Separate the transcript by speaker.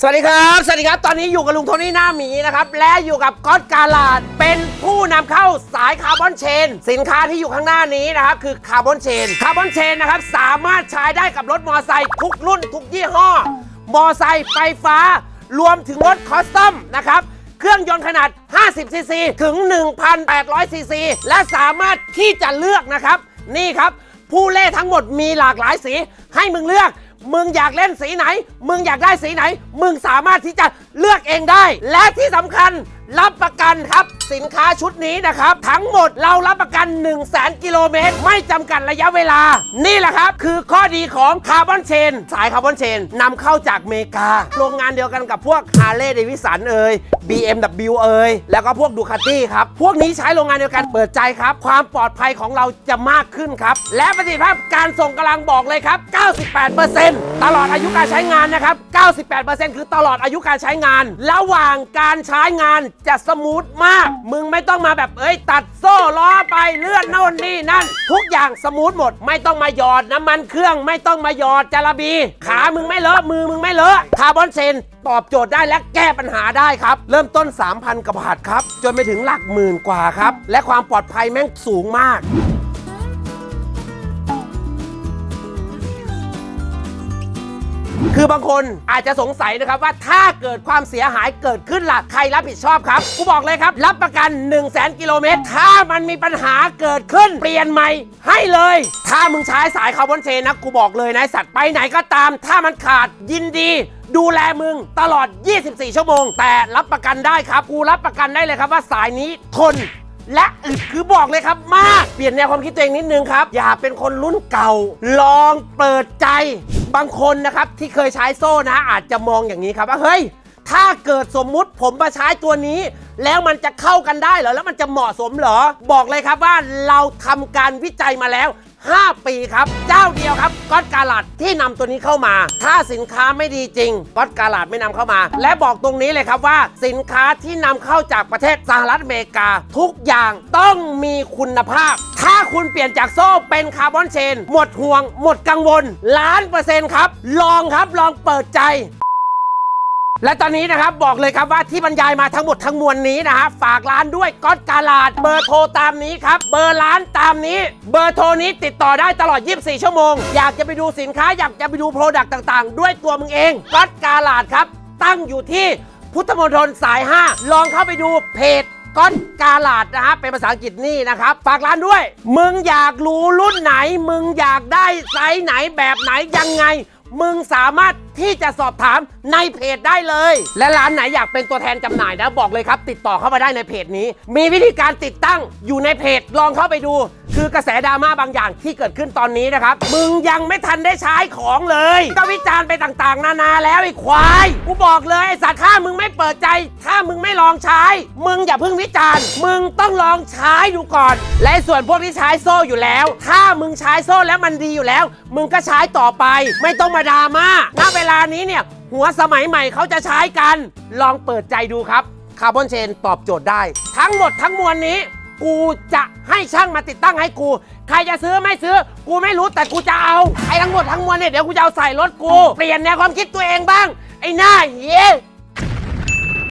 Speaker 1: สวัสดีครับ สวัสดีครับ ตอนนี้อยู่กับลุงโทนี่หน้าหมีนะครับ และอยู่กับก๊อตกาลาด เป็นผู้นำเข้าสายคาร์บอนเชน สินค้าที่อยู่ข้างหน้านี้นะครับ คือคาร์บอนเชน คาร์บอนเชนนะครับ สามารถใช้ได้กับรถมอเตอร์ไซค์ทุกรุ่นทุกยี่ห้อ มอเตอร์ไซค์ไฟฟ้า รวมถึงรถคอสตอมนะครับ เครื่องยนต์ขนาด 50 ซีซี ถึง 1,800 ซีซี และสามารถที่จะเลือกนะครับ นี่ครับ ผู้เล่ทั้งหมดมีหลากหลายสี ให้มึงเลือก มึงอยากเล่นสีไหน มึงอยากได้สีไหน มึงสามารถที่จะเลือกเองได้ และที่สำคัญรับประกันครับ สินค้าชุดนี้นะครับ ทั้งหมดเรารับประกัน 1 0 0 0 0แกิโลเมตร ไม่จำกัดระยะเวลา นี่แหละครับ คือข้อดีของคาร์บอนเชน สายคาร์บอนเชนนำเข้าจากอเมริกา โรงงานเดียวกันกับพวกฮาร์เลย์เดวิสันเอ่ย BMW เอ่ย แล้วก็พวกดูคาตี้ครับ พวกนี้ใช้โรงงานเดียวกันเปิดใจครับ ความปลอดภัยของเราจะมากขึ้นครับ และประสิทธิภาพการส่งกำลังบอกเลยครับ 98%ตลอดอายุการใช้งานนะครับ 98%คือตลอดอายุการใช้งาน ระหว่างการใช้งานจะสมูทมากมึงไม่ต้องมาแบบเอ้ยตัดโซ่ล้อไปเลื่อนโน่นนี่นั่น ทุกอย่างสมูทหมด ไม่ต้องมาหยอดน้ำมันเครื่อง ไม่ต้องมาหยอดจาระบี ขามึงไม่เลอะมือมึงไม่เลอะคาร์บอนเซนตอบโจทย์ได้และแก้ปัญหาได้ครับ เริ่มต้น 3,000กว่าบาทครับ จนไปถึงหลักหมื่นกว่าครับ และความปลอดภัยแม่งสูงมาก คือบางคนอาจจะสงสัยนะครับว่าถ้าเกิดความเสียหายเกิดขึ้นล่ะใครรับผิดชอบครับกูบอกเลยครับ รับประกัน 1 0 0 0 0แกิโลเมตรถ้ามันมีปัญหาเกิดขึ้นเปลี่ยนใหม่ให้เลย ถ้ามึงใช้สายคาร์บอนเชนนะกูบอกเลยนะสัตว์ไปไหนก็ตาม ถ้ามันขาดยินดีดูแลมึงตลอด 24 ชั่วโมง แต่รับประกันได้ครับ กูรับประกันได้เลยครับว่าสายนี้ทน และอึดคือบอกเลยครับมาก เปลี่ยนแนวความคิดตัวเองนิดนึงครับ อย่าเป็นคนรุ่นเก่า ลองเปิดใจ บางคนนะครับที่เคยใช้โซ่นะอาจจะมองอย่างนี้ครับว่าเฮ้ย ถ้าเกิดสมมุติผมมาใช้ตัวนี้ แล้วมันจะเข้ากันได้เหรอแล้วมันจะเหมาะสมเหรอ บอกเลยครับว่าเราทำการวิจัยมาแล้ว 5 ปีครับ เจ้าเดียวครับ ก๊อตกาลาดที่นำตัวนี้เข้ามา ถ้าสินค้าไม่ดีจริงก๊อตกาลาดไม่นำเข้ามา และบอกตรงนี้เลยครับว่า สินค้าที่นำเข้าจากประเทศสหรัฐอเมริกา ทุกอย่างต้องมีคุณภาพ ถ้าคุณเปลี่ยนจากโซ่เป็นคาร์บอนเชน หมดห่วง หมดกังวลล้านเปอร์เซ็นต์ครับ ลองครับลองเปิดใจ และตอนนี้นะครับบอกเลยครับว่าที่บรรยายมาทั้งหมดทั้งมวลนี้นะฮะฝากร้านด้วยก๊อตกาลาดเบอร์โทรตามนี้ครับเบอร์ร้านตามนี้ เบอร์โทรนี้ติดต่อได้ตลอด 24 ชั่วโมง อยากจะไปดูสินค้าอยากจะไปดูโปรดักต์ต่างๆ ด้วยตัวมึงเองก๊อตกาลาดครับตั้งอยู่ที่พุทธมณฑลสาย 5 ลองเข้าไปดูเพจก้อนกาลาดนะฮะเป็นภาษาอังกฤษนี่นะครับ ฝากร้านด้วย มึงอยากรู้รุ่นไหน มึงอยากได้ไซส์ไหนแบบไหนยังไง มึงสามารถที่จะสอบถามในเพจได้เลย และร้านไหนอยากเป็นตัวแทนจำหน่ายนะบอกเลยครับ ติดต่อเข้ามาได้ในเพจนี้ มีวิธีการติดตั้งอยู่ในเพจลองเข้าไปดู คือกระแสดราม่าบางอย่างที่เกิดขึ้นตอนนี้นะครับ มึงยังไม่ทันได้ใช้ของเลย ก็วิจารณ์ไปต่างๆ นานาแล้วไอ้ควาย กูบอกเลยไอ้สัตว์ถ้ามึงไม่เปิดใจ ถ้ามึงไม่ลองใช้ มึงอย่าเพิ่งวิจารณ์ มึงต้องลองใช้ดูก่อน และส่วนพวกที่ใช้โซ่อยู่แล้ว ถ้ามึงใช้โซ่แล้วมันดีอยู่แล้ว มึงก็ใช้ต่อไป ไม่ต้องมาดราม่าณเวลานี้เนี่ยหัวสมัยใหม่เขาจะใช้กัน ลองเปิดใจดูครับ คาร์บอนเชนตอบโจทย์ได้ ทั้งหมดทั้งมวลนี้ กูจะให้ช่างมาติดตั้งให้กู ใครจะซื้อไม่ซื้อ กูไม่รู้แต่กูจะเอาไอ้ทั้งหมดทั้งมวลเนี่ยเดี๋ยวกูจะเอาใส่รถกู เปลี่ยนแนวความคิดตัวเองบ้าง ไอ้หน้าเหี้ย